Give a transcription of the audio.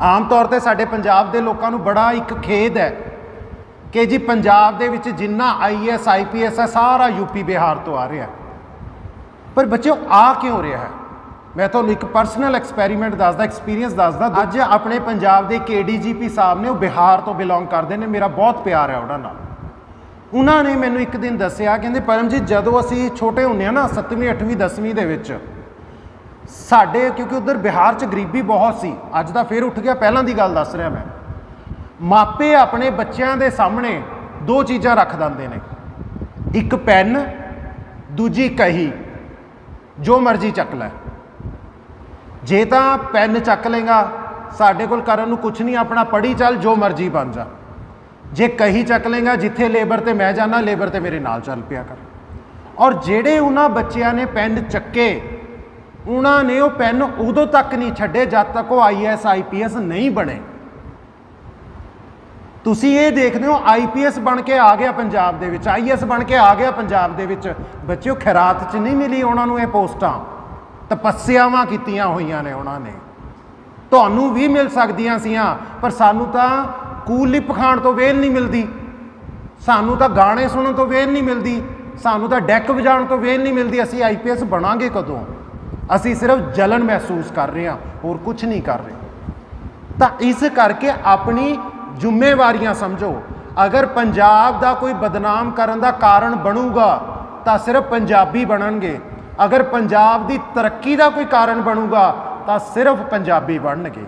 ਆਮ ਤੌਰ ਤੇ ਸਾਡੇ ਪੰਜਾਬ ਦੇ ਲੋਕਾਂ ਨੂੰ ਬੜਾ ਇੱਕ ਖੇਦ ਹੈ ਕਿ ਜੀ ਪੰਜਾਬ ਦੇ ਵਿੱਚ ਜਿੰਨਾ ਆਈਐਸ ਆਈਪੀਐਸ ਹੈ, ਸਾਰਾ ਯੂਪੀ ਬਿਹਾਰ ਤੋਂ ਆ ਰਿਹਾ ਪਰ ਬੱਚਿਓ, ਆ ਕਿਉਂ ਰਿਹਾ ਹੈ? ਮੈਂ ਤੁਹਾਨੂੰ ਇੱਕ ਪਰਸਨਲ ਐਕਸਪੈਰੀਮੈਂਟ ਦੱਸਦਾ ਐਕਸਪੀਰੀਅੰਸ ਦੱਸਦਾ। ਅੱਜ ਆਪਣੇ ਪੰਜਾਬ ਦੇ ਕੇਡੀਜੀਪੀ ਸਾਹਿਬ ਨੇ ਉਹ ਬਿਹਾਰ ਤੋਂ ਬਿਲੋਂਗ ਕਰਦੇ ਨੇ, ਮੇਰਾ ਬਹੁਤ ਪਿਆਰ ਹੈ ਉਹਨਾਂ ਨਾਲ। ਉਹਨਾਂ ਨੇ ਮੈਨੂੰ ਇੱਕ ਦਿਨ ਦੱਸਿਆ, ਕਹਿੰਦੇ, ਪਰਮਜੀਤ, ਜਦੋਂ ਅਸੀਂ ਛੋਟੇ ਹੁੰਦੇ ਆ ਨਾ 7ਵੀਂ 8ਵੀਂ 10ਵੀਂ ਦੇ ਵਿੱਚ ਸਾਡੇ, ਕਿਉਂਕਿ ਉਧਰ ਬਿਹਾਰ 'ਚ ਗਰੀਬੀ ਬਹੁਤ ਸੀ। ਅੱਜ ਦਾ ਫੇਰ ਉੱਠ ਗਿਆ, ਪਹਿਲਾਂ ਦੀ ਗੱਲ ਦੱਸ ਰਿਹਾ ਮੈਂ। ਮਾਪੇ ਆਪਣੇ ਬੱਚਿਆਂ ਦੇ ਸਾਹਮਣੇ ਦੋ ਚੀਜ਼ਾਂ ਰੱਖ ਦਿੰਦੇ ਨੇ। ਇੱਕ ਪੈਨ, ਦੂਜੀ ਕਹੀ। ਜੋ ਮਰਜ਼ੀ ਚੱਕ ਲੈ। ਜੇ ਤਾਂ ਪੈਨ ਚੱਕ ਲੇਗਾ ਸਾਡੇ ਕੋਲ ਕਰਨ ਨੂੰ ਕੁਝ ਨਹੀਂ, ਆਪਣਾ ਪੜੀ ਚੱਲ, ਜੋ ਮਰਜ਼ੀ ਬਣ ਜਾ। ਜੇ ਕਹੀ ਚੱਕ ਲੇਗਾ ਜਿੱਥੇ ਲੇਬਰ ਤੇ ਮੈਂ ਜਾਣਾ ਲੇਬਰ ਤੇ ਮੇਰੇ ਨਾਲ ਚੱਲ ਪਿਆ ਕਰ। ਔਰ ਜਿਹੜੇ ਉਹਨਾਂ ਬੱਚਿਆਂ ਨੇ ਪੈਨ ਚੱਕੇ ਉਹਨਾਂ ਨੇ ਉਹ ਪੈਨ ਉਦੋਂ ਤੱਕ ਨਹੀਂ ਛੱਡੇ ਜਦ ਤੱਕ ਉਹ ਆਈਐਸ ਆਈਪੀਐਸ ਨਹੀਂ ਬਣੇ। ਤੁਸੀਂ ਇਹ ਦੇਖਦੇ ਹੋ ਆਈਪੀਐਸ ਬਣ ਕੇ ਆ ਗਿਆ ਪੰਜਾਬ ਦੇ ਵਿੱਚ ਆਈਐਸ ਬਣ ਕੇ ਆ ਗਿਆ ਪੰਜਾਬ ਦੇ ਵਿੱਚ। ਬੱਚਿਓ, ਖੈਰਾਤ 'ਚ ਨਹੀਂ ਮਿਲੀ ਉਹਨਾਂ ਨੂੰ ਇਹ ਪੋਸਟਾਂ। ਤਪੱਸਿਆਵਾਂ ਕੀਤੀਆਂ ਹੋਈਆਂ ਨੇ ਉਹਨਾਂ ਨੇ। ਤੁਹਾਨੂੰ ਵੀ ਮਿਲ ਸਕਦੀਆਂ ਸੀਆਂ, ਪਰ ਸਾਨੂੰ ਤਾਂ ਕੂਲਿਪ ਖਾਣ ਤੋਂ ਵੇਲ ਨਹੀਂ ਮਿਲਦੀ। ਸਾਨੂੰ ਤਾਂ ਗਾਣੇ ਸੁਣਨ ਤੋਂ ਵੇਲ ਨਹੀਂ ਮਿਲਦੀ। ਸਾਨੂੰ ਤਾਂ ਡੈਕ ਵਜਾਉਣ ਤੋਂ ਵੇਲ ਨਹੀਂ ਮਿਲਦੀ। ਅਸੀਂ ਆਈਪੀਐਸ ਬਣਾਂਗੇ ਕਦੋਂ? ਅਸੀਂ ਸਿਰਫ ਜਲਨ ਮਹਿਸੂਸ ਕਰ ਰਹੇ ਹਾਂ, ਹੋਰ ਕੁਝ ਨਹੀਂ ਕਰ ਰਹੇ। ਤਾਂ ਇਸ ਕਰਕੇ ਆਪਣੀ ਜ਼ਿੰਮੇਵਾਰੀਆਂ ਸਮਝੋ। ਅਗਰ ਪੰਜਾਬ ਦਾ ਕੋਈ ਬਦਨਾਮ ਕਰਨ ਦਾ ਕਾਰਨ ਬਣੂਗਾ, ਤਾਂ ਸਿਰਫ ਪੰਜਾਬੀ ਬਣਨਗੇ। ਅਗਰ ਪੰਜਾਬ ਦੀ ਤਰੱਕੀ ਦਾ ਕੋਈ ਕਾਰਨ ਬਣੂਗਾ, ਤਾਂ ਸਿਰਫ ਪੰਜਾਬੀ ਬਣਨਗੇ।